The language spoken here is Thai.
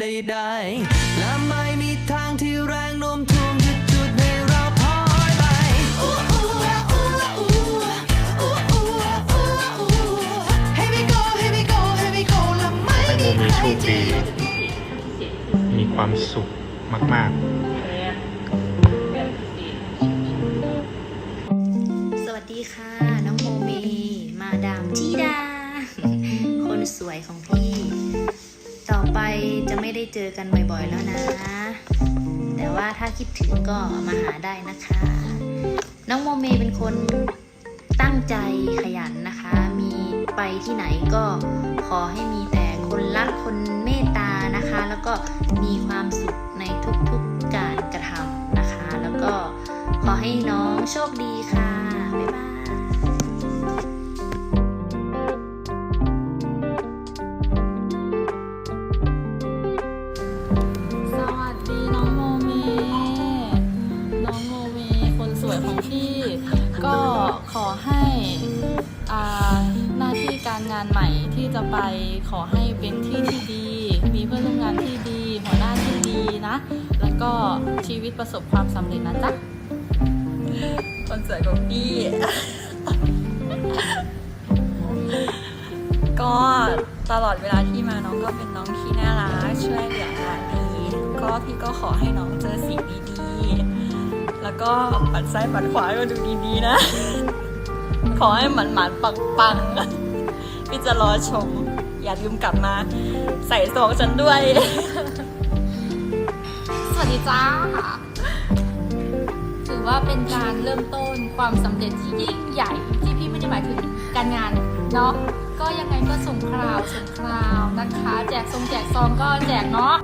ใดๆและไม่มีทางที่แรงโน้มถ่วงจะจุดให้เราพลอยไป Here we go, here we go, here we go และไม่ให้โมมีมีใครโชคดี มีความสุขมากสวัสดีค่ะ น้องโมเม มาดามธิดาคน สวยของพี่ ต่อไปจะไม่ได้เจอกันบ่อยๆแล้วนะ แต่ว่าถ้าคิดถึงก็มาหาได้นะคะ น้องโมเมเป็นคนตั้งใจขยันนะคะ มีไปที่ไหนก็ขอให้มีแต่คนรักคนเมตตานะคะ แล้วก็มีความสุขในทุกๆการกระทำนะคะ แล้วก็ขอให้น้องโชคดีค่ะ บ๊ายบาย งานใหม่ที่จะไปขอให้เป็นที่ที่ดี มีเพื่อนร่วมงานที่ดี หัวหน้าที่ดีนะ แล้วก็ชีวิตประสบความสำเร็จนะจ๊ะคนสวยของพี่ก็ตลอดเวลาที่มาน้องก็เป็นน้องที่น่ารักช่วยเหลืองานดีก็พี่ก็ขอให้น้องเจอสิ่งดีๆ แล้วก็ปัดซ้ายปัดขวาก็ดูดีๆนะ ขอให้หมันหมันปังปังๆ พี่จะรอชม อย่าลืมกลับมาใส่ซองฉันด้วย สวัสดีจ้า ถือว่าเป็นการเริ่มต้นความสำเร็จที่ยิ่งใหญ่ที่พี่ไม่ได้หมายถึงการงานเนาะก็ยังไงก็ส่งคราวส่งคราวนะคะ แจกทรงแจกซองก็แจกเนาะ